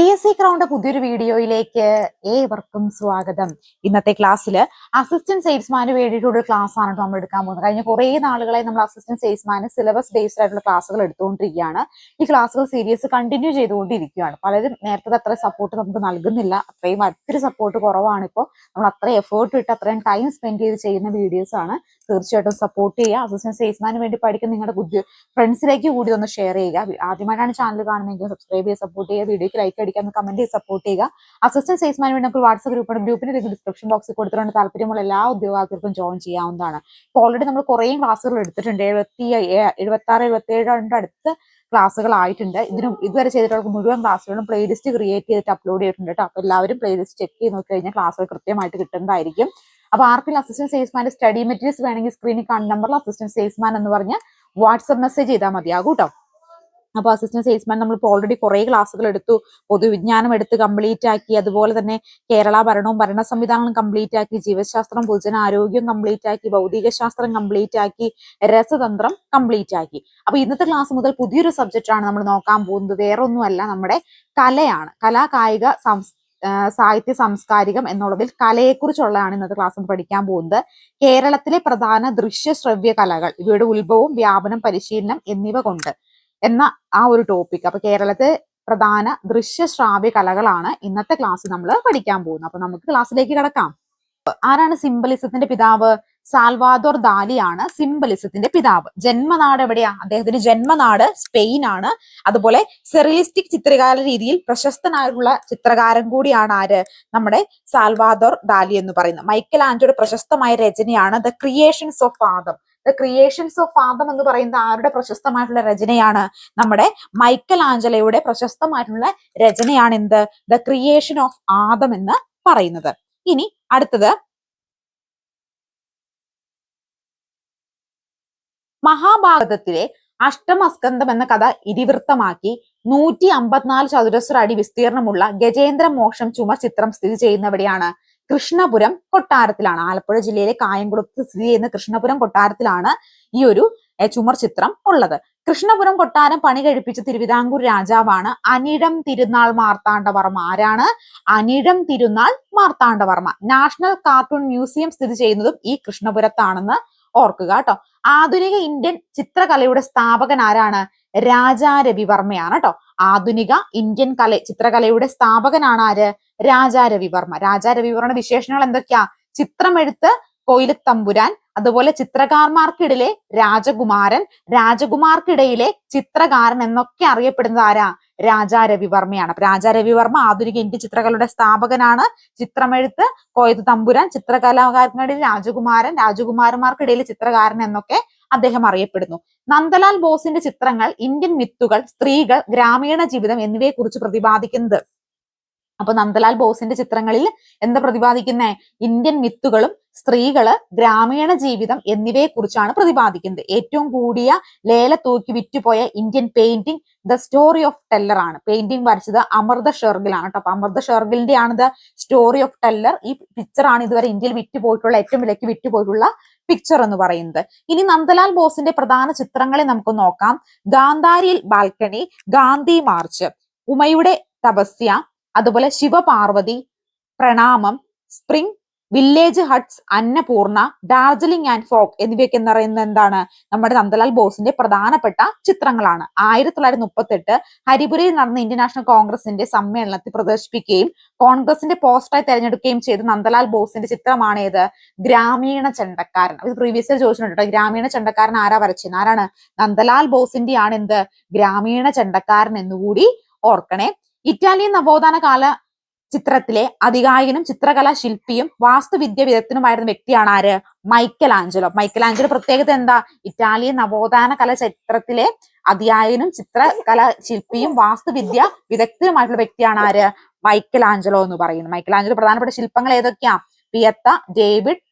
P S C crowned പുതിയൊരു വീഡിയോയിലേക്ക് ഏവർക്കും സ്വാഗതം. ഇന്നത്തെ ക്ലാസ്സിൽ അസിസ്റ്റന്റ് സെയിൽസ്മാന് വേണ്ടിയിട്ടുള്ള ക്ലാസ് ആണ് നമ്മൾ എടുക്കാൻ പോകുന്നത്. കഴിഞ്ഞ കുറേ നാളുകളായി നമ്മൾ അസിസ്റ്റന്റ് സെയിൽസ്മാന് സിലബസ് ബേസ്ഡ് ആയിട്ടുള്ള ക്ലാസ്സുകൾ എടുത്തുകൊണ്ടിരിക്കുകയാണ്. ഈ ക്ലാസ്സുകൾ സീരിയസ് കണ്ടിന്യൂ ചെയ്തുകൊണ്ടിരിക്കുകയാണ്. പലരും നേരത്തെ അത്ര സപ്പോർട്ട് നമുക്ക് നൽകുന്നില്ല. അത്രയും ഒത്തിരി സപ്പോർട്ട് കുറവാണ് ഇപ്പോൾ. നമ്മൾ അത്രയും എഫേർട്ട് ഇട്ട് അത്രയും ടൈം സ്പെൻഡ് ചെയ്ത് ചെയ്യുന്ന വീഡിയോസ് ആണ്. തീർച്ചയായിട്ടും സപ്പോർട്ട് ചെയ്യുക. അസിസ്റ്റന്റ് സെയിൽസ്മാന് വേണ്ടി പഠിക്കുന്ന നിങ്ങളുടെ ബുദ്ധി ഫ്രണ്ട്സിലേക്ക് കൂടി ഒന്ന് ഷെയർ ചെയ്യുക. ആദ്യമായിട്ടാണ് ചാനൽ കാണുന്നതെങ്കിൽ സബ്സ്ക്രൈബ് ചെയ്യുക സപ്പോർട്ട് ചെയ്യുക. വീഡിയോക്ക് ലൈക്ക് അടിക്കാൻ കമന്റ് ചെയ്ത് സപ്പോർട്ട് ചെയ്യുക. അസിസ്റ്റന്റ് സെയിൽസ്മാന് വേണ്ടി നമുക്ക് വാട്സ്ആപ്പ് ഗ്രൂപ്പ് ഗ്രൂപ്പിന്റെ ഡിസ്ക്രിപ്ഷൻ ബോക്സിൽ കൊടുത്തിട്ടുണ്ട്. താല്പര്യമുള്ള എല്ലാ ഉദ്യോഗാർത്ഥികൾക്കും ജോയിൻ ചെയ്യാവുന്നതാണ്. ഇപ്പോൾ ഓൾറെഡി നമ്മൾ കുറേ ക്ലാസ്സുകൾ എടുത്തിട്ടുണ്ട്. എഴുപത്തി എഴുപത്തി ആറ് എഴുപത്തി ഏഴ് അടുത്ത് ക്ലാസ്സുകൾ ആയിട്ടുണ്ട് ഇതിനും ഇതുവരെ ചെയ്തിട്ടുള്ള മുഴുവൻ ക്ലാസ്സുകളും പ്ലേലിസ്റ്റ് ക്രിയേറ്റ് ചെയ്തിട്ട് അപ്ലോഡ് ചെയ്തിട്ടുണ്ട് കേട്ടോ അപ്പോൾ എല്ലാവരും പ്ലേലിസ്റ്റ് ചെക്ക് ചെയ്ത് നോക്കി കഴിഞ്ഞാൽ ക്ലാസ്സുകൾ കൃത്യമായിട്ട് കിട്ടുന്നതായിരിക്കും. അപ്പോൾ ആർക്കെങ്കിലും അസിസ്റ്റന്റ് സെയിൽസ്മാന്റെ സ്റ്റഡി മെറ്റീരിയൽസ് വേണമെങ്കിൽ സ്ക്രീനിൽ കാണുന്ന നമ്പറിൽ അസിസ്റ്റന്റ് സെയിൽസ്മാൻ എന്ന് പറഞ്ഞ് വാട്സ്ആപ്പ് മെസ്സേജ് ചെയ്താൽ മതിയാകും കേട്ടോ അപ്പൊ അസിസ്റ്റന്റ് സെയിൽസ്മാൻ നമ്മളിപ്പോൾ ഓൾറെഡി കുറേ ക്ലാസ്സുകൾ എടുത്തു. പൊതുവിജ്ഞാനം എടുത്ത് കംപ്ലീറ്റ് ആക്കി. അതുപോലെ തന്നെ കേരള ഭരണവും ഭരണ സംവിധാനങ്ങളും കംപ്ലീറ്റ് ആക്കി. ജീവശാസ്ത്രം പൊതുജന ആരോഗ്യം കംപ്ലീറ്റ് ആക്കി. ഭൗതിക ശാസ്ത്രം കംപ്ലീറ്റ് ആക്കി. രസതന്ത്രം കംപ്ലീറ്റ് ആക്കി. അപ്പോൾ ഇന്നത്തെ ക്ലാസ് മുതൽ പുതിയൊരു സബ്ജക്റ്റ് ആണ് നമ്മൾ നോക്കാൻ പോകുന്നത്. വേറെ ഒന്നുമല്ല നമ്മുടെ കലയാണ്. കലാ കായിക സാഹിത്യ സാംസ്കാരികം എന്നുള്ളതിൽ കലയെക്കുറിച്ചുള്ളതാണ് ഇന്നത്തെ ക്ലാസ് പഠിക്കാൻ പോകുന്നത്. കേരളത്തിലെ പ്രധാന ദൃശ്യ ശ്രവ്യ കലകൾ ഇവയുടെ ഉത്ഭവവും വ്യാപനം പരിശീലനം എന്നിവ കൊണ്ട്. എന്ന ആ ഒരു ടോപ്പിക് അപ്പൊ കേരളത്തെ പ്രധാന ദൃശ്യ ശ്രാവ്യ കലകളാണ് ഇന്നത്തെ ക്ലാസ് നമ്മൾ പഠിക്കാൻ പോകുന്നത്. അപ്പൊ നമുക്ക് ക്ലാസ്സിലേക്ക് കിടക്കാം. ആരാണ് സിംബലിസത്തിന്റെ പിതാവ്? സാൽവാദോർ ദാലിയാണ് സിംബലിസത്തിന്റെ പിതാവ്. ജന്മനാട് എവിടെയാ? അദ്ദേഹത്തിന്റെ ജന്മനാട് സ്പെയിൻ ആണ്. അതുപോലെ സെറിയലിസ്റ്റിക് ചിത്രകാര രീതിയിൽ പ്രശസ്തനായുള്ള ചിത്രകാരൻ കൂടിയാണ് ആര്? നമ്മുടെ സാൽവാദോർ ദാലി എന്ന് പറയുന്നത്. മൈക്കൽ ആൻഡോയുടെ പ്രശസ്തമായ രചനയാണ് the creations of Adam the creations of Adam എന്ന് പറയുന്നത് ആരുടെ പ്രശസ്തമായിട്ടുള്ള രചനയാണ്? നമ്മുടെ മൈക്കൽ ആഞ്ചലയുടെ പ്രശസ്തമായിട്ടുള്ള രചനയാണ് എന്ത്? ദ ക്രിയേഷൻ ഓഫ് ആദം എന്ന് പറയുന്നത്. ഇനി അടുത്തത് മഹാഭാരതത്തിലെ അഷ്ടമസ്കന്ധം എന്ന കഥ ഇതിവൃത്തമാക്കി നൂറ്റി അമ്പത്തിനാല് ചതുരശ്ര അടി വിസ്തീർണമുള്ള ഗജേന്ദ്ര മോക്ഷം ചുമർ ചിത്രം സ്ഥിതി ചെയ്യുന്നവിടെയാണ് കൃഷ്ണപുരം കൊട്ടാരത്തിലാണ്. ആലപ്പുഴ ജില്ലയിലെ കായംകുളത്ത് സ്ഥിതി ചെയ്യുന്ന കൃഷ്ണപുരം കൊട്ടാരത്തിലാണ് ഈ ഒരു ചുമർ ചിത്രം ഉള്ളത്. കൃഷ്ണപുരം കൊട്ടാരം പണി കഴിപ്പിച്ച തിരുവിതാംകൂർ രാജാവാണ് അനിഴം തിരുനാൾ മാർത്താണ്ഡവർമ്മ. ആരാണ്? Anizham Thirunal Marthanda Varma. National cartoon museum സ്ഥിതി ചെയ്യുന്നതും ഈ കൃഷ്ണപുരത്താണെന്ന് ഓർക്കുക കേട്ടോ. ആധുനിക ഇന്ത്യൻ ചിത്രകലയുടെ സ്ഥാപകൻ ആരാണ്? രാജാ രവിവർമ്മയാണ് കേട്ടോ. ആധുനിക ഇന്ത്യൻ കല ചിത്രകലയുടെ സ്ഥാപകനാണ് ആര്? രാജാ രവിവർമ്മ രാജാ രവിവർമ്മയുടെ വിശേഷണങ്ങൾ എന്തൊക്കെയാ? ചിത്രമെഴുത്ത് കൊയിലത്തമ്പുരാൻ അതുപോലെ ചിത്രകാർമാർക്കിടയിലെ രാജകുമാരൻ രാജകുമാർക്കിടയിലെ ചിത്രകാരൻ എന്നൊക്കെ അറിയപ്പെടുന്നത് ആരാ? രാജാ രവിവർമ്മയാണ് അപ്പൊ രാജാ രവിവർമ്മ ആധുനിക ഇന്ത്യ ചിത്രകലയുടെ സ്ഥാപകനാണ്. ചിത്രമെഴുത്ത് കോയത്ത് തമ്പുരാൻ ചിത്രകലാകാരനടി രാജകുമാരൻ രാജകുമാരന്മാർക്കിടയിലെ ചിത്രകാരൻ എന്നൊക്കെ അദ്ദേഹം അറിയപ്പെടുന്നു. നന്ദലാൽ ബോസിന്റെ ചിത്രങ്ങൾ ഇന്ത്യൻ മിത്തുകൾ സ്ത്രീകൾ ഗ്രാമീണ ജീവിതം എന്നിവയെ കുറിച്ച് പ്രതിപാദിക്കുന്നത്. അപ്പൊ നന്ദലാൽ ബോസിന്റെ ചിത്രങ്ങളിൽ എന്താ പ്രതിപാദിക്കുന്നേ? ഇന്ത്യൻ മിത്തുകളും സ്ത്രീകൾ ഗ്രാമീണ ജീവിതം എന്നിവയെ കുറിച്ചാണ് പ്രതിപാദിക്കുന്നത്. ഏറ്റവും കൂടിയ ലേല തൂക്കി വിറ്റുപോയ Indian painting the story of teller ആണ്. പെയിന്റിംഗ് വരച്ചത് അമൃത ഷെർഗിലാണ് കേട്ടോ. അപ്പൊ അമൃത ഷെർഗിലിന്റെ ആണ് ദ സ്റ്റോറി ഓഫ് ടെല്ലർ ഈ പിക്ചർ ആണ് ഇതുവരെ ഇന്ത്യയിൽ വിറ്റുപോയിട്ടുള്ള ഏറ്റവും വിലയ്ക്ക് വിറ്റുപോയിട്ടുള്ള പിക്ചർ എന്ന് പറയുന്നത്. ഇനി നന്ദലാൽ ബോസിന്റെ പ്രധാന ചിത്രങ്ങളെ നമുക്ക് നോക്കാം. ഗാന്ധാരിയിൽ ബാൽക്കണി ഗാന്ധി മാർച്ച് ഉമയുടെ തപസ്യ അതുപോലെ ശിവപാർവതി പ്രണാമം spring village huts Annapurna Darjeeling and folk എന്നിവയൊക്കെ എന്ന് പറയുന്നത് എന്താണ്? നമ്മുടെ നന്ദലാൽ ബോസിന്റെ പ്രധാനപ്പെട്ട ചിത്രങ്ങളാണ്. ആയിരത്തി തൊള്ളായിരത്തി മുപ്പത്തി എട്ട് ഹരിപുരയിൽ നടന്ന ഇന്ത്യൻ നാഷണൽ കോൺഗ്രസിന്റെ സമ്മേളനത്തിൽ പ്രദർശിപ്പിക്കുകയും കോൺഗ്രസിന്റെ പോസ്റ്ററായി തെരഞ്ഞെടുക്കുകയും ചെയ്ത നന്ദലാൽ ബോസിന്റെ ചിത്രമാണേത് ഗ്രാമീണ ചണ്ടക്കാരൻ. ഇത് പ്രീവിയസ് ചോദിച്ചിട്ടുണ്ട് ഗ്രാമീണ ചണ്ടക്കാരൻ ആരാ വരച്ചത്? ആരാണ്? നന്ദലാൽ ബോസിന്റെ ആണ് എന്ത്? ഗ്രാമീണ ചണ്ടക്കാരൻ എന്നുകൂടി ഓർക്കണേ. ഇറ്റാലിയൻ നവോത്ഥാന കാല ചിത്രത്തിലെ അധികായകനും ചിത്രകലാ ശില്പിയും വാസ്തുവിദ്യ വിദഗ്ധനുമായിരുന്ന വ്യക്തിയാണ് ആര്? മൈക്കൽ ആഞ്ചലോ മൈക്കൽ ആഞ്ചലോ പ്രത്യേകത എന്താ? ഇറ്റാലിയൻ നവോത്ഥാന കല ചരിത്രത്തിലെ അധികായകനും ചിത്രകലാ ശില്പിയും വാസ്തുവിദ്യ വിദഗ്ധനുമായിട്ടുള്ള വ്യക്തിയാണ് ആര്? മൈക്കൽ ആഞ്ചലോ എന്ന് പറയുന്നത്. മൈക്കൽ ആഞ്ചലോ പ്രധാനപ്പെട്ട ശില്പങ്ങൾ ഏതൊക്കെയാ? Pieta David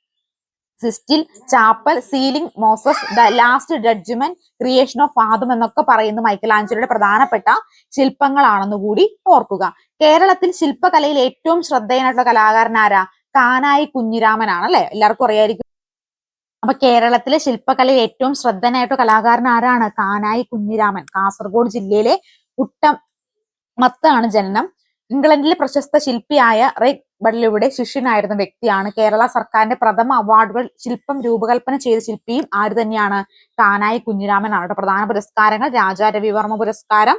Sistine chapel ceiling Moses the last judgement creation of Adam എന്നൊക്കെ പറയുന്ന മൈക്കൽ ആഞ്ചലോയുടെ പ്രധാനപ്പെട്ട ശില്പങ്ങളാണെന്ന് കൂടി ഓർക്കുക. കേരളത്തിൽ ശില്പകലയിൽ ഏറ്റവും ശ്രദ്ധേയനായിട്ടുള്ള കലാകാരൻ ആരാ? കാനായി കുഞ്ഞിരാമനാണ് അല്ലെ? എല്ലാവർക്കും അറിയായിരിക്കും. അപ്പൊ കേരളത്തിലെ ശില്പകലയിൽ ഏറ്റവും ശ്രദ്ധനായിട്ടുള്ള കലാകാരൻ ആരാണ്? കാനായി കുഞ്ഞിരാമൻ. കാസർഗോഡ് ജില്ലയിലെ കുട്ടം മത്താണ് ജനനം. ഇംഗ്ലണ്ടിലെ പ്രശസ്ത ശില്പിയായ റെക് ബഡ്ലിയുടെ ശിഷ്യനായിരുന്ന വ്യക്തിയാണ്. കേരള സർക്കാരിന്റെ പ്രഥമ അവാർഡുകൾ ശില്പം രൂപകൽപ്പന ചെയ്ത ശില്പിയും ആര് തന്നെയാണ്? കാനായി കുഞ്ഞിരാമൻ ആണ് പ്രധാന പുരസ്കാരങ്ങൾ. രാജാ രവിവർമ്മ പുരസ്കാരം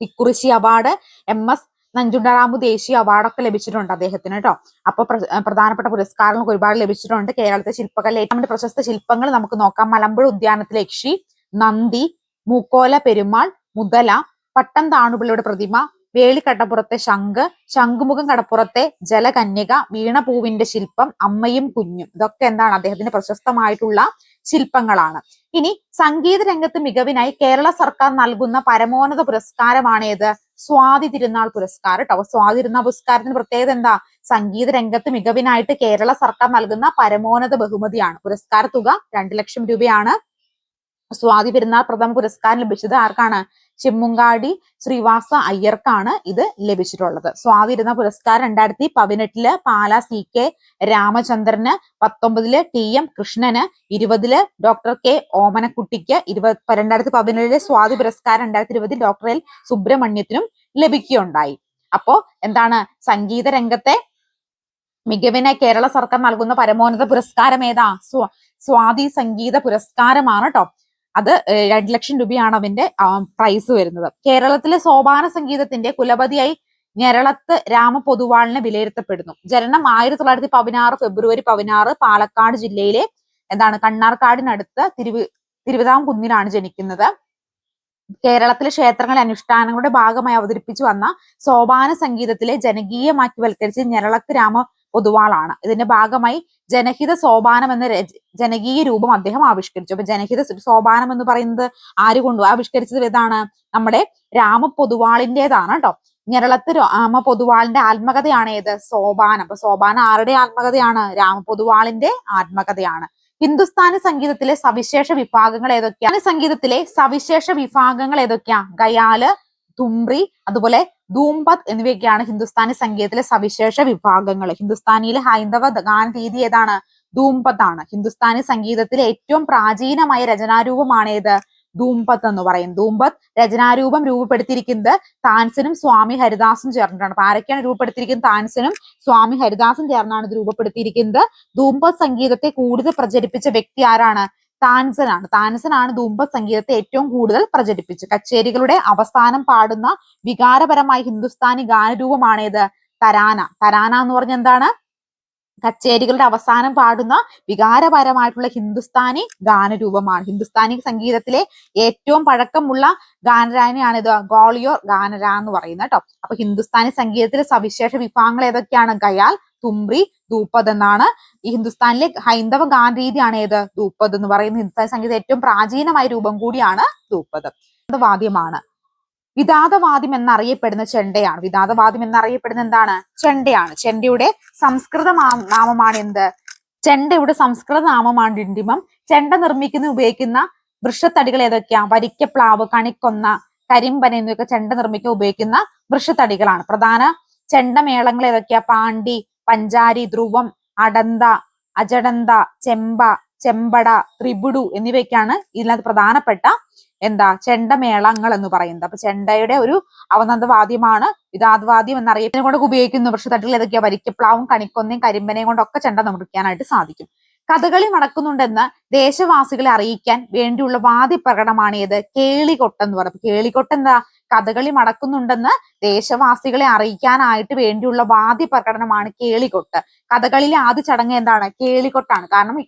Thikkurissy award M S Nanjundaramu ദേശീയ അവാർഡൊക്കെ ലഭിച്ചിട്ടുണ്ട് അദ്ദേഹത്തിന് കേട്ടോ. അപ്പൊ പ്രധാനപ്പെട്ട പുരസ്കാരങ്ങൾ ഒരുപാട് ലഭിച്ചിട്ടുണ്ട്. കേരളത്തെ ശില്പകല ഏറ്റവും പ്രശസ്ത ശില്പങ്ങൾ നമുക്ക് നോക്കാം. മലമ്പുഴ ഉദ്യാനത്തിലെ യക്ഷി നന്ദി മൂക്കോല പെരുമാൾ മുതല പട്ടം താണുപിള്ളയുടെ പ്രതിമ വേളിക്കടപ്പുറത്തെ ശംഖ് ശംഖുമുഖം കടപ്പുറത്തെ ജലകന്യക വീണപൂവിന്റെ ശില്പം അമ്മയും കുഞ്ഞും. ഇതൊക്കെ എന്താണ് അദ്ദേഹത്തിന്റെ പ്രശസ്തമായിട്ടുള്ള ശില്പങ്ങളാണ്. ഇനി സംഗീത രംഗത്ത് മികവിനായി കേരള സർക്കാർ നൽകുന്ന പരമോന്നത പുരസ്കാരമാണ് ഏത്? സ്വാതി തിരുനാൾ പുരസ്കാരം കേട്ടോ സ്വാതി തിരുനാൾ പുരസ്കാരത്തിന് പ്രത്യേകത എന്താ? സംഗീത രംഗത്ത് മികവിനായിട്ട് കേരള സർക്കാർ നൽകുന്ന പരമോന്നത ബഹുമതിയാണ്. പുരസ്കാര തുക രണ്ടു ലക്ഷം രൂപയാണ്. സ്വാതി പെരുന്നാൾ പ്രഥമ പുരസ്കാരം ലഭിച്ചത് ആർക്കാണ്? ചെമ്മുങ്കാടി ശ്രീവാസ അയ്യർക്കാണ് ഇത് ലഭിച്ചിട്ടുള്ളത്. സ്വാതി ഇരുന്ന പുരസ്കാരം രണ്ടായിരത്തി പതിനെട്ടിൽ പാല സി കെ രാമചന്ദ്രന് പത്തൊമ്പതിൽ ടി എം കൃഷ്ണന് ഇരുപതിൽ ഡോക്ടർ കെ ഓമനക്കുട്ടിക്ക് ഇരുപത് രണ്ടായിരത്തി പതിനേഴിലെ സ്വാതി പുരസ്കാരം രണ്ടായിരത്തി ഇരുപതിൽ ഡോക്ടർ എൽ സുബ്രഹ്മണ്യത്തിനും ലഭിക്കുകയുണ്ടായി. അപ്പോ എന്താണ് സംഗീത രംഗത്തെ മികവിന് കേരള സർക്കാർ നൽകുന്ന പരമോന്നത പുരസ്കാരം ഏതാ? സ്വാ സ്വാതി സംഗീത പുരസ്കാരമാണ് കേട്ടോ അത് രണ്ട് ലക്ഷം രൂപയാണ് അവന്റെ പ്രൈസ് വരുന്നത്. കേരളത്തിലെ സോപാന സംഗീതത്തിന്റെ കുലപതിയായി ഞെരളത്ത് രാമ പൊതുവാളിനെ വിലയിരുത്തപ്പെടുന്നു. ജനനം ആയിരത്തി തൊള്ളായിരത്തി പതിനാറ് ഫെബ്രുവരി പതിനാറ് പാലക്കാട് ജില്ലയിലെ എന്താണ് കണ്ണാർക്കാടിനടുത്ത് തിരുവി തിരുവിതാംകുന്നിലാണ് ജനിക്കുന്നത്. കേരളത്തിലെ ക്ഷേത്രങ്ങളെ അനുഷ്ഠാനങ്ങളുടെ ഭാഗമായി അവതരിപ്പിച്ചു വന്ന സോപാന സംഗീതത്തിലെ ജനകീയമാക്കി വൽക്കരിച്ച് ഞെരളത്ത് രാമ പൊതുവാളാണ്. ഇതിന്റെ ഭാഗമായി ജനഹിത സോപാനം എന്ന ജനകീയ രൂപം അദ്ദേഹം ആവിഷ്കരിച്ചു. അപ്പൊ ജനഹിത സോപാനം എന്ന് പറയുന്നത് ആര് കൊണ്ടു ആവിഷ്കരിച്ചത് ഏതാണ് നമ്മുടെ രാമ പൊതുവാളിന്റേതാണ് കേട്ടോ. ഞെരളത്ത് രാമ പൊതുവാളിന്റെ ആത്മകഥയാണ് ഏത്? സോപാനം. അപ്പൊ സോപാനം ആരുടെ ആത്മകഥയാണ്? രാമ പൊതുവാളിന്റെ ആത്മകഥയാണ്. ഹിന്ദുസ്ഥാനി സംഗീതത്തിലെ സവിശേഷ വിഭാഗങ്ങൾ ഏതൊക്കെയാണ് സംഗീതത്തിലെ സവിശേഷ വിഭാഗങ്ങൾ ഏതൊക്കെയാ? ഗയാൽ തുമ്പ്രി അതുപോലെ ധൂംപത് എന്നിവയൊക്കെയാണ് ഹിന്ദുസ്ഥാനി സംഗീതത്തിലെ സവിശേഷ വിഭാഗങ്ങൾ ഹിന്ദുസ്ഥാനിയിലെ ഹൈന്ദവ ഗാന രീതി ഏതാണ്? ധൂംപത് ആണ് ഹിന്ദുസ്ഥാനി സംഗീതത്തിലെ ഏറ്റവും പ്രാചീനമായ രചനാരൂപമാണ് ഏത്? എന്ന് പറയും. ധൂംപത് രചനാരൂപം രൂപപ്പെടുത്തിയിരിക്കുന്നത് താൻസനും സ്വാമി ഹരിദാസും ചേർന്നിട്ടാണ്. അപ്പൊ ആരൊക്കെയാണ് രൂപപ്പെടുത്തിയിരിക്കുന്നത്? താൻസനും സ്വാമി ഹരിദാസും ചേർന്നാണ് ഇത് രൂപപ്പെടുത്തിയിരിക്കുന്നത്. ധൂംപത് സംഗീതത്തെ കൂടുതൽ പ്രചരിപ്പിച്ച വ്യക്തി ആരാണ്? താൻസനാണ്. താൻസനാണ് ധൂമ്പ സംഗീതത്തെ ഏറ്റവും കൂടുതൽ പ്രചരിപ്പിച്ചത്. കച്ചേരികളുടെ അവസാനം പാടുന്ന വികാരപരമായ ഹിന്ദുസ്ഥാനി ഗാനരൂപമാണേത് തരാന. തരാന എന്ന് പറഞ്ഞ എന്താണ്? കച്ചേരികളുടെ അവസാനം പാടുന്ന വികാരപരമായിട്ടുള്ള ഹിന്ദുസ്ഥാനി ഗാനരൂപമാണ്. ഹിന്ദുസ്ഥാനി സംഗീതത്തിലെ ഏറ്റവും പഴക്കമുള്ള ഗാനരാനിയാണിത് ഗോളിയോർ ഗാനര എന്ന് പറയുന്നത് കേട്ടോ. അപ്പൊ ഹിന്ദുസ്ഥാനി സംഗീതത്തിലെ സവിശേഷ വിഭാഗങ്ങൾ ഏതൊക്കെയാണ്? ഗയാൽ തുംറി ധൂപ്പത് എന്നാണ്. ഈ ഹിന്ദുസ്ഥാനിലെ ഹൈന്ദവ ഗാന രീതിയാണ് ഏത്? ധൂപ്പത് എന്ന് പറയുന്ന ഹിന്ദുസ്ഥാനി സംഗീത ഏറ്റവും പ്രാചീനമായ രൂപം കൂടിയാണ് ധൂപ്പത് വാദ്യമാണ് വിദാതവാദ്യം എന്നറിയപ്പെടുന്ന ചെണ്ടയാണ്. വിദാതവാദ്യം എന്നറിയപ്പെടുന്ന എന്താണ്? ചെണ്ടയാണ്. ചെണ്ടയുടെ സംസ്കൃത നാമമാണ് എന്ത്? ചെണ്ടയുടെ സംസ്കൃത നാമമാണ് ഡിണ്ടിമം. ചെണ്ട നിർമ്മിക്കുന്ന ഉപയോഗിക്കുന്ന വൃക്ഷത്തടികൾ ഏതൊക്കെയാ? വരിക്കപ്ലാവ് കണിക്കൊന്ന കരിമ്പന എന്നിവയൊക്കെ ചെണ്ട നിർമ്മിക്കാൻ ഉപയോഗിക്കുന്ന വൃക്ഷത്തടികളാണ്. പ്രധാന ചെണ്ടമേളങ്ങൾ ഏതൊക്കെയാ? പാണ്ടി പഞ്ചാരി ധ്രുവം അടന്ത അജടന്ത ചെമ്പ ചെമ്പട ത്രിപുടു എന്നിവയ്ക്കാണ് ഇതിനകത്ത് പ്രധാനപ്പെട്ട എന്താ ചെണ്ടമേളങ്ങൾ എന്ന് പറയുന്നത്. അപ്പൊ ചെണ്ടയുടെ ഒരു അവനന്ദവാദ്യമാണ് എന്നറിയുന്നതിനെ എന്നറിയപ്പെടുന്നത്. കൊണ്ട് പക്ഷെ തട്ടിൽ ഏതൊക്കെയാ വരിക്കപ്ലാവും കണിക്കൊന്നയും കരിമ്പനയും കൊണ്ടൊക്കെ ചെണ്ട മുറിക്കാനായിട്ട് സാധിക്കും. കഥകളി നടക്കുന്നുണ്ടെന്ന് ദേശവാസികളെ അറിയിക്കാൻ വേണ്ടിയുള്ള വാദി പ്രകടമാണ് ഏത് കേളികൊട്ടം എന്ന് പറയുന്നത് കേളികൊട്ടം എന്താ? കഥകളി നടക്കുന്നുണ്ടെന്ന് ദേശവാസികളെ അറിയിക്കാനായിട്ട് വേണ്ടിയുള്ള വാദി പ്രകടനമാണ് കേളികൊട്ട്. കഥകളിയിലെ ആദ്യ ചടങ്ങ് എന്താണ്? കേളികൊട്ടാണ്. കാരണം ഈ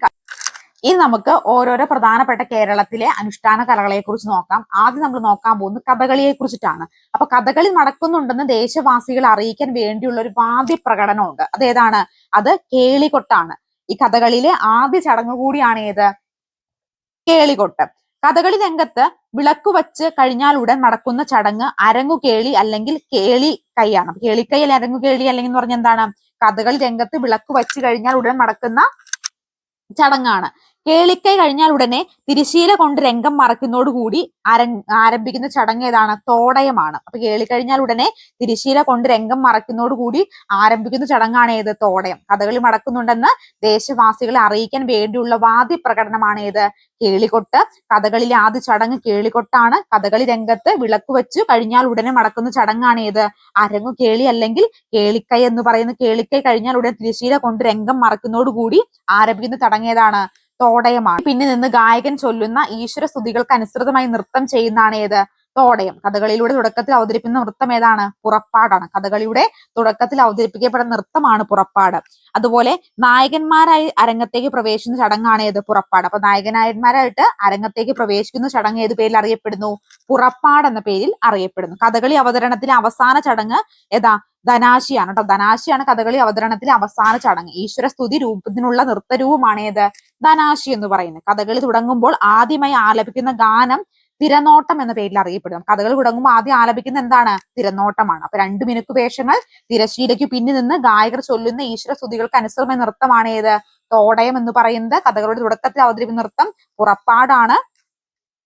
ഇനി നമുക്ക് ഓരോരോ പ്രധാനപ്പെട്ട കേരളത്തിലെ അനുഷ്ഠാന കലകളെ കുറിച്ച് നോക്കാം. ആദ്യം നമ്മൾ നോക്കാൻ പോകുന്നത് കഥകളിയെ കുറിച്ചിട്ടാണ് അപ്പൊ കഥകളി നടക്കുന്നുണ്ടെന്ന് ദേശവാസികളെ അറിയിക്കാൻ വേണ്ടിയുള്ള ഒരു വാദ്യ പ്രകടനമുണ്ട് അതേതാണ് അത് കേളികൊട്ടാണ്. ഈ കഥകളിയിലെ ആദ്യ ചടങ്ങ് കൂടിയാണ് ഏത്? കേളികൊട്ട്. കഥകളി രംഗത്ത് വിളക്ക് വച്ച് കഴിഞ്ഞാൽ ഉടൻ നടക്കുന്ന ചടങ്ങ് അരങ്ങുകേളി അല്ലെങ്കിൽ കേളി കൈയാണ്. കേളിക്കൈ അല്ലെങ്കിൽ അരങ്ങുകേളി അല്ലെങ്കിൽ എന്ന് പറഞ്ഞ എന്താണ്? കഥകളി രംഗത്ത് വിളക്ക് വച്ച് കഴിഞ്ഞാൽ ഉടൻ നടക്കുന്ന ചടങ്ങാണ്. കേളിക്കൈ കഴിഞ്ഞാൽ ഉടനെ തിരിശീല കൊണ്ട് രംഗം മറയ്ക്കുന്നതോടുകൂടി ആര ആരംഭിക്കുന്ന ചടങ്ങ് ഏതാണ്? തോടയമാണ്. അപ്പൊ കേളിക്കഴിഞ്ഞാൽ ഉടനെ തിരിശീല കൊണ്ട് രംഗം മറയ്ക്കുന്നതോടുകൂടി ആരംഭിക്കുന്ന ചടങ്ങാണ് ഏത്? തോടയം. കഥകളി മടക്കുന്നുണ്ടെന്ന് ദേശവാസികളെ അറിയിക്കാൻ വേണ്ടിയുള്ള വാദ്യ പ്രകടനമാണ് ഏത്? കേളികൊട്ട്. കഥകളിലെ ആദ്യ ചടങ്ങ് കേളികൊട്ടാണ്. കഥകളി രംഗത്ത് വിളക്ക് വെച്ച് കഴിഞ്ഞാൽ ഉടനെ മടക്കുന്ന ചടങ്ങാണ് ഏത്? അരങ്ങു കേളി അല്ലെങ്കിൽ കേളിക്കൈ എന്ന് പറയുന്ന കേളിക്കൈ കഴിഞ്ഞാൽ ഉടനെ തിരിശീല കൊണ്ട് രംഗം മറയ്ക്കുന്നതോടുകൂടി ആരംഭിക്കുന്ന ചടങ്ങ് ഏതാണ്? തോടയമാണ് പിന്നെ നിന്ന് ഗായകൻ ചൊല്ലുന്ന ഈശ്വര സ്തുതികൾക്ക് അനുസൃതമായി നൃത്തം ചെയ്യുന്നതാണ് ഏത്? തോടയം. കഥകളിയുടെ തുടക്കത്തിൽ അവതരിപ്പിക്കുന്ന നൃത്തം ഏതാണ്? പുറപ്പാടാണ്. കഥകളിയുടെ തുടക്കത്തിൽ അവതരിപ്പിക്കപ്പെടുന്ന നൃത്തമാണ് പുറപ്പാട്. അതുപോലെ നായകന്മാരായി അരങ്ങത്തേക്ക് പ്രവേശിക്കുന്ന ചടങ്ങാണ് ഏത്? പുറപ്പാട്. അപ്പൊ നായകനായന്മാരായിട്ട് അരങ്ങത്തേക്ക് പ്രവേശിക്കുന്ന ചടങ്ങ് ഏത് പേരിൽ അറിയപ്പെടുന്നു? പുറപ്പാട് എന്ന പേരിൽ അറിയപ്പെടുന്നു. കഥകളി അവതരണത്തിലെ അവസാന ചടങ്ങ് ഏതാ? ധനാശിയാണ്. കേട്ടോ ധനാശിയാണ് കഥകളി അവതരണത്തിലെ അവസാന ചടങ്ങ്. ഈശ്വര സ്തുതി രൂപത്തിനുള്ള നൃത്തരൂപമാണ് ഏത്? ധനാശി എന്ന് പറയുന്നത്. കഥകളി തുടങ്ങുമ്പോൾ ആദ്യമായി ആലപിക്കുന്ന ഗാനം തിരനോട്ടം എന്ന പേരിൽ അറിയപ്പെടുന്നു. കഥകൾ തുടങ്ങുമ്പോൾ ആദ്യം ആലപിക്കുന്ന എന്താണ്? തിരനോട്ടമാണ്. അപ്പൊ രണ്ട് മിനുക്ക് വേഷങ്ങൾ തിരശീലയ്ക്ക് പിന്നിൽ നിന്ന് ഗായകർ ചൊല്ലുന്ന ഈശ്വര സ്തുതികൾക്ക് അനുസൃതമായ നൃത്തമാണ് ഏത്? തോടയം എന്ന് പറയുന്നത്. കഥകളുടെ തുടക്കത്തിൽ അവതരിപ്പിക്കുന്ന നൃത്തം പുറപ്പാടാണ്.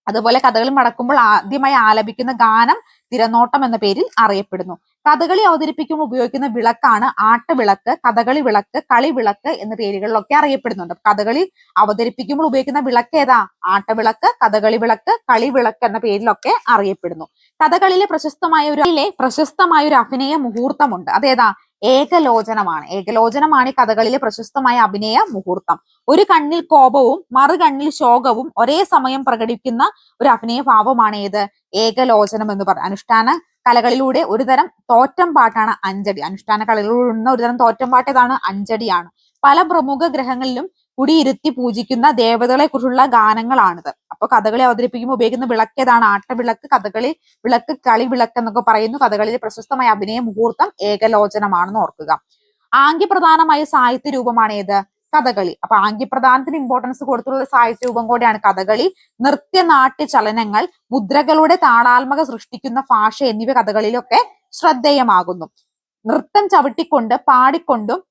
അതുപോലെ കഥകളി മടക്കുമ്പോൾ ആദ്യമായി ആലപിക്കുന്ന ഗാനം തിരനോട്ടം എന്ന പേരിൽ അറിയപ്പെടുന്നു. കഥകളി അവതരിപ്പിക്കുമ്പോൾ ഉപയോഗിക്കുന്ന വിളക്കാണ് ആട്ടവിളക്ക് കഥകളി വിളക്ക് കളി വിളക്ക് എന്ന പേരുകളിലൊക്കെ അറിയപ്പെടുന്നുണ്ട്. കഥകളി അവതരിപ്പിക്കുമ്പോൾ ഉപയോഗിക്കുന്ന വിളക്ക് ഏതാ? ആട്ടവിളക്ക് കഥകളി വിളക്ക് കളി വിളക്ക് എന്ന പേരിലൊക്കെ അറിയപ്പെടുന്നു. കഥകളിലെ പ്രശസ്തമായ ഒരു പ്രശസ്തമായ ഒരു അഭിനയ മുഹൂർത്തമുണ്ട്. അതേതാ? ഏകലോചനമാണ്. ഏകലോചനമാണ് ഈ കഥകളിലെ പ്രശസ്തമായ അഭിനയ മുഹൂർത്തം. ഒരു കണ്ണിൽ കോപവും മറു കണ്ണിൽ ശോകവും ഒരേ സമയം പ്രകടിപ്പിക്കുന്ന ഒരു അഭിനയ ഭാവമാണ് ഏത്? ഏകലോചനം എന്ന് പറയുന്നത് അനുഷ്ഠാന കലകളിലൂടെ ഒരുതരം തോറ്റം പാട്ടാണ് അഞ്ചടി. അനുഷ്ഠാന കലകളിലൂടെ ഒരു തരം തോറ്റം പാട്ട് ഏതാണ് അഞ്ചടിയാണ്. പല പ്രമുഖ ഗ്രഹങ്ങളിലും കുടിയിരുത്തി പൂജിക്കുന്ന ദേവതകളെ കുറിച്ചുള്ള ഗാനങ്ങളാണിത്. അപ്പൊ കഥകളി അവതരിപ്പിക്കുമ്പോൾ ഉപയോഗിക്കുന്ന വിളക്കേതാണ് ആട്ടവിളക്ക് കഥകളി വിളക്ക് കളി വിളക്ക് എന്നൊക്കെ പറയുന്നു. കഥകളിയിലെ പ്രശസ്തമായ അഭിനയ മുഹൂർത്തം ഏകലോചനമാണെന്ന് ഓർക്കുക. ആംഗ്യപ്രധാനമായ സാഹിത്യ രൂപമാണ് ഏത്? കഥകളി. അപ്പൊ ആംഗ്യപ്രധാനത്തിന് ഇമ്പോർട്ടൻസ് കൊടുത്തുള്ള സാഹിത്യ രൂപം കൂടിയാണ് കഥകളി. നൃത്യനാട്യ ചലനങ്ങൾ മുദ്രകളുടെ താളാത്മക സൃഷ്ടിക്കുന്ന ഭാഷ എന്നിവ കഥകളിലൊക്കെ ശ്രദ്ധേയമാകുന്നു. നൃത്തം ചവിട്ടിക്കൊണ്ട് പാടിക്കൊണ്ടും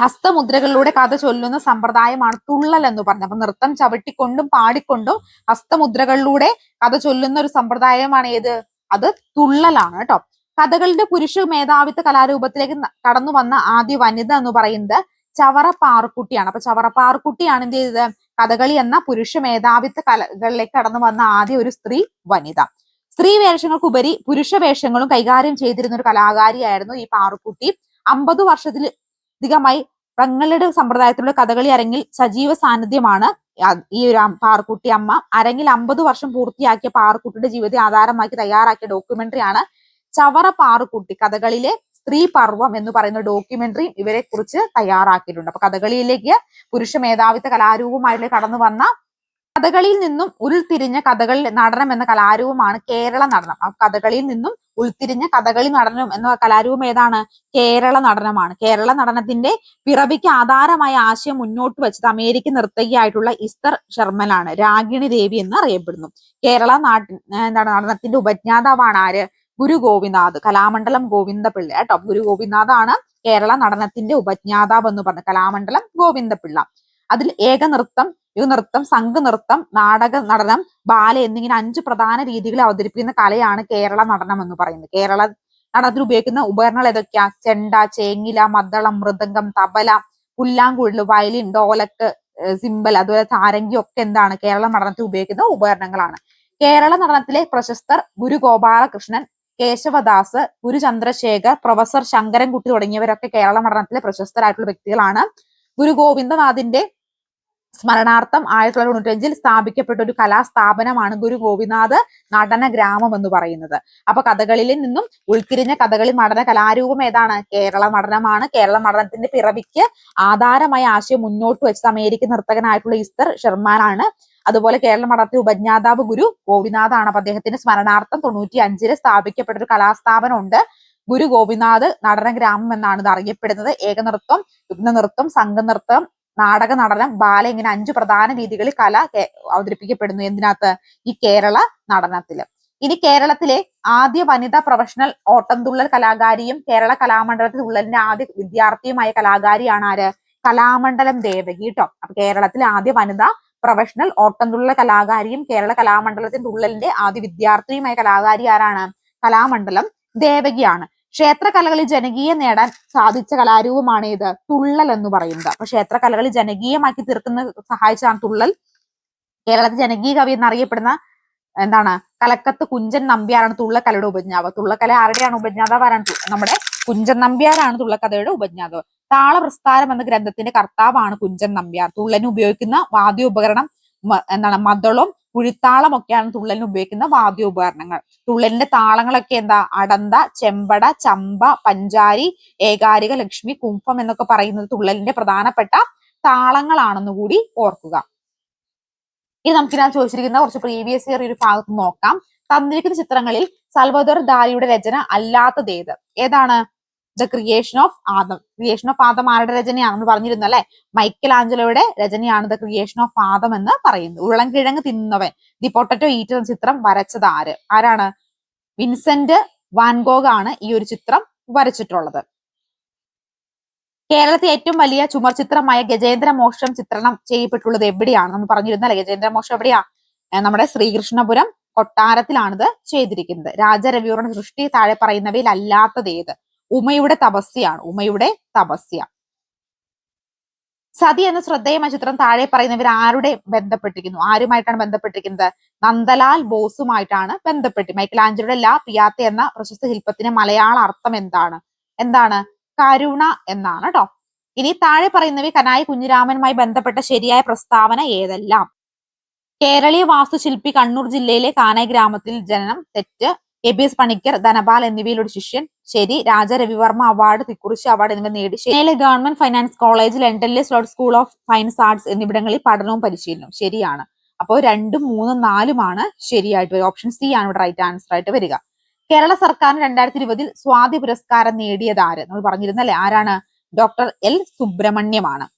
ഹസ്തമുദ്രകളിലൂടെ കഥ ചൊല്ലുന്ന സമ്പ്രദായമാണ് തുള്ളൽ എന്ന് പറഞ്ഞത്. അപ്പൊ നൃത്തം ചവിട്ടിക്കൊണ്ടും പാടിക്കൊണ്ടും ഹസ്തമുദ്രകളിലൂടെ കഥ ചൊല്ലുന്ന ഒരു സമ്പ്രദായമാണ് ഏത്? അത് തുള്ളലാണ് കേട്ടോ. കഥകളുടെ പുരുഷ മേധാവിത്വ കലാരൂപത്തിലേക്ക് കടന്നു വന്ന ആദ്യ വനിത എന്ന് പറയുന്നത് ചവറ പാറുക്കുട്ടിയാണ് അപ്പൊ ചവറ പാറുക്കുട്ടിയാണ് എന്ത് ചെയ്തത്? കഥകളി എന്ന പുരുഷ മേധാവിത്വ കലകളിലേക്ക് കടന്നു വന്ന ആദ്യ ഒരു സ്ത്രീ വനിത. സ്ത്രീ വേഷങ്ങൾക്കുപരി പുരുഷ വേഷങ്ങളും കൈകാര്യം ചെയ്തിരുന്ന ഒരു കലാകാരിയായിരുന്നു ഈ പാറുക്കുട്ടി. അമ്പത് വർഷത്തിൽ അധികമായി പ്രങ്ങളുടെ സമ്പ്രദായത്തിലുള്ള കഥകളി അരങ്ങിൽ സജീവ സാന്നിധ്യമാണ്. ഈ ഒരു പാറക്കുട്ടി അമ്മ അരങ്ങിൽ അമ്പത് വർഷം പൂർത്തിയാക്കിയ പാറക്കുട്ടിയുടെ ജീവിതത്തെ ആധാരമാക്കി തയ്യാറാക്കിയ ഡോക്യുമെന്ററി ആണ് ചവറ പാറുക്കുട്ടി. കഥകളിലെ സ്ത്രീ പർവം എന്ന് പറയുന്ന ഡോക്യുമെന്ററി ഇവരെ കുറിച്ച് തയ്യാറാക്കിയിട്ടുണ്ട്. അപ്പൊ കഥകളിയിലേക്ക് പുരുഷ മേധാവിത്വ കലാരൂപമായിട്ട് കടന്നു വന്ന കഥകളിയിൽ നിന്നും ഉൾത്തിരിഞ്ഞ കഥകളിൽ നടനം എന്ന കലാരൂപമാണ് കേരള നടനം. ആ കഥകളിയിൽ നിന്നും ഉൾത്തിരിഞ്ഞ കഥകളി നടനം എന്ന കലാരൂപം ഏതാണ്? കേരള നടനമാണ്. കേരള നടനത്തിന്റെ പിറവിക്ക് ആധാരമായ ആശയം മുന്നോട്ട് വെച്ചത് അമേരിക്കൻ നർത്തകിയായിട്ടുള്ള ഇസ്തർ ശർമ്മനാണ് രാഗിണി ദേവി എന്ന് അറിയപ്പെടുന്നു കേരള നാട്ടി നടനത്തിന്റെ ഉപജ്ഞാതാവാണ് ആര്? ഗുരു ഗോപിനാഥ്. കലാമണ്ഡലം ഗോവിന്ദപിള്ള. കേട്ടോ. ഗുരു ഗോപിനാഥാണ് കേരള നടനത്തിന്റെ ഉപജ്ഞാതാവ് എന്ന് പറഞ്ഞ കലാമണ്ഡലം ഗോവിന്ദപിള്ള. അതിൽ ഏക നൃത്തം നൃത്തം നാടക നടനം ബാല എന്നിങ്ങനെ അഞ്ച് പ്രധാന രീതികളിൽ അവതരിപ്പിക്കുന്ന കലയാണ് കേരള നടനം എന്ന് പറയുന്നത്. കേരള നടനത്തിൽ ഉപയോഗിക്കുന്ന ഉപകരണങ്ങൾ ഏതൊക്കെയാ? ചെണ്ട ചേങ്ങില മദ്ദളം മൃദംഗം തബല പുല്ലാങ്കുഴൽ വയലിൻ ഡോലക്ക് സിമ്പൽ അതുപോലെ താരങ്കി ഒക്കെ എന്താണ്? കേരള നടനത്തിൽ ഉപയോഗിക്കുന്ന ഉപകരണങ്ങളാണ്. കേരള നടനത്തിലെ പ്രശസ്തർ ഗുരു ഗോപാലകൃഷ്ണൻ കേശവദാസ് ഗുരു ചന്ദ്രശേഖർ പ്രൊഫസർ ശങ്കരൻകുട്ടി തുടങ്ങിയവരൊക്കെ കേരള നടനത്തിലെ പ്രശസ്തരായിട്ടുള്ള വ്യക്തികളാണ്. ഗുരു ഗോവിന്ദനാഥിന്റെ സ്മരണാർത്ഥം ആയിരത്തി തൊള്ളായിരത്തി തൊണ്ണൂറ്റഞ്ചിൽ സ്ഥാപിക്കപ്പെട്ട ഒരു കലാസ്ഥാപനമാണ് ഗുരു ഗോപിനാഥ് നടന ഗ്രാമം എന്ന് പറയുന്നത്. അപ്പൊ കഥകളിയിൽ നിന്നും ഉൾത്തിരിഞ്ഞ കഥകളി നടന കലാരൂപം ഏതാണ്? കേരള നടനമാണ്. കേരള നടനത്തിന്റെ പിറവിക്ക് ആധാരമായ ആശയം മുന്നോട്ട് വെച്ചത് അമേരിക്കൻ നർത്തകനായിട്ടുള്ള ഈസ്റ്റർ ഷെർമാനാണ് അതുപോലെ കേരള മഠത്തിൽ ഉപജ്ഞാതാവ് ഗുരു ഗോപിനാഥാണ്. അപ്പൊ അദ്ദേഹത്തിന്റെ സ്മരണാർത്ഥം തൊണ്ണൂറ്റി അഞ്ചിൽ സ്ഥാപിക്കപ്പെട്ട ഒരു കലാസ്ഥാപനം ഉണ്ട് ഗുരു ഗോപിനാഥ് നടന ഗ്രാമം എന്നാണ് ഇത് അറിയപ്പെടുന്നത്. ഏകനൃത്തം യുഗ്നൃത്തം സംഘനൃത്തം നാടക നടനം ബാല ഇങ്ങനെ അഞ്ചു പ്രധാന രീതികളിൽ കല അവതരിപ്പിക്കപ്പെടുന്നു എന്തിനകത്ത്? ഈ കേരള നടനത്തിൽ. ഇനി കേരളത്തിലെ ആദ്യ വനിതാ പ്രൊഫഷണൽ ഓട്ടംതുള്ളൽ കലാകാരിയും കേരള കലാമണ്ഡലത്തിൽ തുള്ളലിന്റെ ആദ്യ വിദ്യാർത്ഥിയുമായ കലാകാരിയാണ് ആര്? കലാമണ്ഡലം ദേവകി കേട്ടോ അപ്പൊ കേരളത്തിലെ ആദ്യ വനിതാ പ്രൊഫഷണൽ ഓട്ടംതുള്ളൽ കലാകാരിയും കേരള കലാമണ്ഡലത്തിന്റെ തുള്ളലിന്റെ ആദ്യ വിദ്യാർത്ഥിയുമായ കലാകാരി ആരാണ്? കലാമണ്ഡലം ദേവകിയാണ്. ക്ഷേത്രകലകളിൽ ജനകീയം നേടാൻ സാധിച്ച കലാരൂപമാണ് ഇത്. തുള്ളൽ എന്ന് പറയുന്നത്. അപ്പൊ ക്ഷേത്രകലകളിൽ ജനകീയമാക്കി തീർക്കുന്ന സഹായിച്ചതാണ് തുള്ളൽ. കേരളത്തിൽ ജനകീയ കവി എന്നറിയപ്പെടുന്ന എന്താണ്? കലക്കത്ത് കുഞ്ചൻ നമ്പ്യാരാണ് തുള്ളക്കലയുടെ ഉപജ്ഞാവ് തുള്ളക്കല ആരുടെയാണ് ഉപജ്ഞാതാവ് ആരാണ്? തു- നമ്മുടെ കുഞ്ചൻ നമ്പ്യാരാണ് തുള്ളക്കഥയുടെ ഉപജ്ഞാതാവ്. താളപ്രസ്ഥാനം എന്ന ഗ്രന്ഥത്തിന്റെ കർത്താവാണ് കുഞ്ചൻ നമ്പ്യാർ. തുള്ളന് ഉപയോഗിക്കുന്ന വാദ്യോപകരണം എന്താണ്? മദ്ദളം കുഴിത്താളം ഒക്കെയാണ് തുള്ളലിന് ഉപയോഗിക്കുന്ന വാദ്യോപകരണങ്ങൾ തുള്ളലിന്റെ താളങ്ങളൊക്കെ എന്താ? അടന്ത ചെമ്പട ചമ്പ പഞ്ചാരി ഏകാരിക ലക്ഷ്മി കുംഭം എന്നൊക്കെ പറയുന്നത് തുള്ളലിന്റെ പ്രധാനപ്പെട്ട താളങ്ങളാണെന്ന് കൂടി ഓർക്കുക. ഇനി ഞാൻ ചോദിച്ചിരിക്കുന്ന കുറച്ച് പ്രീവിയസ് ഇയർ ഒരു ഭാഗത്ത് നോക്കാം. തന്നിരിക്കുന്ന ചിത്രങ്ങളിൽ സൽവദർ ദാലിയുടെ രചന അല്ലാത്തത് ഏത്? ഏതാണ്? The creation of Adam creation of Adam ആരുടെ രചനയാണെന്ന് പറഞ്ഞിരുന്നു അല്ലെ? മൈക്കൽ ആഞ്ചലോയുടെ രചനയാണ് ദ ക്രിയേഷൻ ഓഫ് ആദം എന്ന് പറയുന്നത്. ഉള്ളം കിഴങ്ങ് തിന്നവൻ ദി പൊട്ടറ്റോ ഈറ്റ് എന്ന ചിത്രം വരച്ചത് ആര്? ആരാണ്? വിൻസെന്റ് വാൻഗോഗ് ആണ് ഈ ഒരു ചിത്രം വരച്ചിട്ടുള്ളത്. കേരളത്തിലെ ഏറ്റവും വലിയ ചുമർ ചിത്രമായ ഗജേന്ദ്ര മോക്ഷം ചിത്രണം ചെയ്യപ്പെട്ടുള്ളത് എവിടെയാണ്? നമ്മൾ പറഞ്ഞിരുന്നല്ലേ ഗജേന്ദ്ര മോക്ഷം എവിടെയാ? നമ്മുടെ ശ്രീകൃഷ്ണപുരം കൊട്ടാരത്തിലാണിത് ചെയ്തിരിക്കുന്നത്. രാജരവിവർമ്മ സൃഷ്ടി താഴെ പറയുന്നവയിൽ അല്ലാത്തത് ഏത്? ഉമയുടെ തപസ്യാണ് ഉമയുടെ തപസ്യ. സതി എന്ന ശ്രദ്ധേയമായ ചിത്രം താഴെ പറയുന്നവർ ആരുടെ ബന്ധപ്പെട്ടിരിക്കുന്നു? ആരുമായിട്ടാണ് ബന്ധപ്പെട്ടിരിക്കുന്നത്? നന്ദലാൽ ബോസുമായിട്ടാണ് ബന്ധപ്പെട്ടി ബന്ധപ്പെട്ട് മൈക്കലാഞ്ചലോയുടെ ലാ പിയാത്ത എന്ന പ്രശസ്ത ശില്പത്തിന് മലയാള അർത്ഥം എന്താണ്? എന്താണ്? കരുണ എന്നാണ് കേട്ടോ ഇനി താഴെ പറയുന്നവ കനായി കുഞ്ഞിരാമനുമായി ബന്ധപ്പെട്ട ശരിയായ പ്രസ്താവന ഏതെല്ലാം? കേരളീയ വാസ്തുശില്പി കണ്ണൂർ ജില്ലയിലെ കാനായി ഗ്രാമത്തിൽ ജനനം തെറ്റ് K B S Panicker Dhanapal എന്നിവയിലൊരു ശിഷ്യൻ ശരി രാജ രവിവർമ്മ അവാർഡ് തിക്കുറിശി അവാർഡ് എന്നിവ നേടി. ചെന്നൈയിലെ ഗവൺമെന്റ് ഫൈനാൻസ് കോളേജ് ലണ്ടനിലെ Slade school of fine arts എന്നിവിടങ്ങളിൽ പഠനവും പരിശീലനവും ശരിയാണ്. അപ്പോൾ രണ്ടും മൂന്നും നാലുമാണ് ശരിയായിട്ട് വരിക. ഓപ്ഷൻ സി ആണ് ഇവിടെ റൈറ്റ് ആൻസർ ആയിട്ട് വരിക. കേരള സർക്കാരിന് രണ്ടായിരത്തി ഇരുപതിൽ സ്വാതി പുരസ്കാരം നേടിയത് ആര്? നമ്മൾ പറഞ്ഞിരുന്നല്ലേ ആരാണ്? Doctor L സുബ്രഹ്മണ്യമാണ്.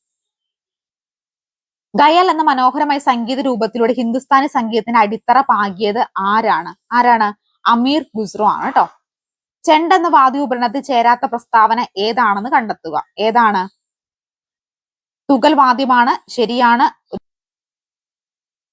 ഗയൽ എന്ന മനോഹരമായ സംഗീത രൂപത്തിലൂടെ ഹിന്ദുസ്ഥാനി സംഗീതത്തിന് അടിത്തറ പാകിയത് ആരാണ്? ആരാണ്? അമീർ ഖുസ്രു ആണ് കേട്ടോ ചെണ്ട എന്ന വാദ്യോപകരണത്തിൽ ചേരാത്ത പ്രസ്താവന ഏതാണെന്ന് കണ്ടെത്തുക. ഏതാണ്? തുകൽ വാദ്യമാണ് ശരിയാണ്.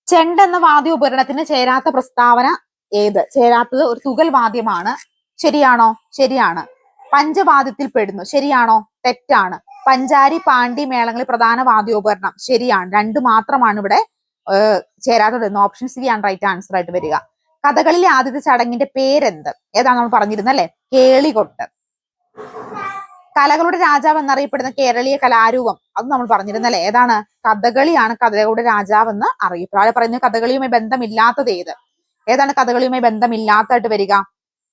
ചെണ്ട എന്ന വാദ്യോപകരണത്തിന് ചേരാത്ത പ്രസ്താവന ഏത്? ചേരാത്തത് ഒരു തുകൽ വാദ്യമാണ്. ശരിയാണോ? ശരിയാണ്. പഞ്ചവാദ്യത്തിൽ പെടുന്നു. ശരിയാണോ? തെറ്റാണ്. പഞ്ചാരി പാണ്ടി മേളങ്ങളിൽ പ്രധാന വാദ്യോപകരണം ശരിയാണ്. രണ്ട് മാത്രമാണ് ഇവിടെ ചേരാത്തത്. ഓപ്ഷൻ സി ആണ് റൈറ്റ് ആൻസർ ആയിട്ട് വരിക. കഥകളിലെ ആദ്യത്തെ ചടങ്ങിന്റെ പേരെന്ത്? ഏതാണ് നമ്മൾ പറഞ്ഞിരുന്നത് പറഞ്ഞിരുന്നല്ലേ കേളികൊട്ട്. കലകളുടെ രാജാവ് എന്നറിയപ്പെടുന്ന കേരളീയ കലാരൂപം. അത് നമ്മൾ പറഞ്ഞിരുന്നല്ലേ ഏതാണ്? കഥകളിയാണ് കഥകളുടെ രാജാവ് എന്ന് അറിയപ്പെടും ആളെ പറയുന്നത്? കഥകളിയുമായി ബന്ധമില്ലാത്തത് ഏത്? ഏതാണ് കഥകളിയുമായി ബന്ധമില്ലാത്തതായിട്ട് വരിക?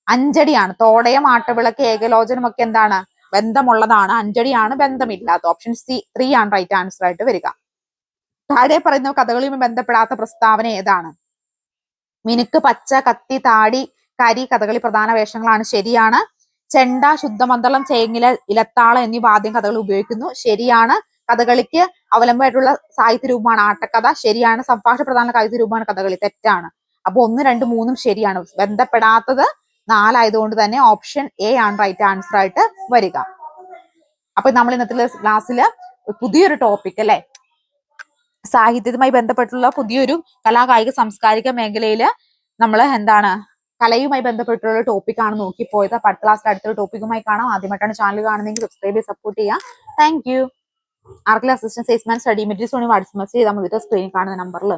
അഞ്ചടിയാണ്. തോടയം ആട്ടവിളക്ക് ഏകലോചനം ഒക്കെ എന്താണ്? ബന്ധമുള്ളതാണ്. അഞ്ചടിയാണ് ബന്ധമില്ലാത്ത ഓപ്ഷൻ സി ത്രീ ആണ് റൈറ്റ് ആൻസർ ആയിട്ട് വരിക. താഴെ പറയുന്ന കഥകളിയുമായി ബന്ധപ്പെടാത്ത പ്രസ്താവന ഏതാണ്? മിനുക്ക് പച്ച കത്തി താടി കരി കഥകളി പ്രധാന വേഷങ്ങളാണ്. ശരിയാണ്. ചെണ്ട ശുദ്ധമന്ദളം ചേങ്ങില ഇലത്താള എന്നീ വാദ്യം കഥകൾ ഉപയോഗിക്കുന്നു. ശരിയാണ്. കഥകളിക്ക് അവലംബമായിട്ടുള്ള സാഹിത്യ രൂപമാണ് ആട്ടക്കഥ. ശരിയാണ്. സംഭാഷണ പ്രധാന സാഹിത്യ രൂപമാണ് കഥകളി. തെറ്റാണ്. അപ്പൊ ഒന്ന് രണ്ട് മൂന്നും ശരിയാണ്. ബന്ധപ്പെടാത്തത് നാലായതുകൊണ്ട് തന്നെ ഓപ്ഷൻ എ ആണ് റൈറ്റ് ആൻസർ ആയിട്ട് വരിക. അപ്പൊ നമ്മൾ ഇന്നത്തെ ക്ലാസ്സിൽ പുതിയൊരു ടോപ്പിക് അല്ലെ? സാഹിത്യവുമായി ബന്ധപ്പെട്ടുള്ള പുതിയൊരു കലാകായിക സാംസ്കാരിക മേഖലയിൽ നമ്മൾ എന്താണ് കലയുമായി ബന്ധപ്പെട്ടുള്ള ടോപ്പിക് ആണ് നോക്കിപ്പോയത്. അപ്പൊ അടുത്ത ക്ലാസ്സിൽ അടുത്തൊരു ടോപ്പിക്കുമായി കാണാം. ആദ്യമായിട്ടാണ് ചാനൽ കാണുന്നതെങ്കിൽ സബ്സ്ക്രൈബ് ചെയ്ത് സപ്പോർട്ട് ചെയ്യാം thank you ആർക്കിലെ assistant salesman study materials WhatsApp message ചെയ്താൽ മതി. സ്ക്രീനിൽ കാണുന്ന നമ്പറിൽ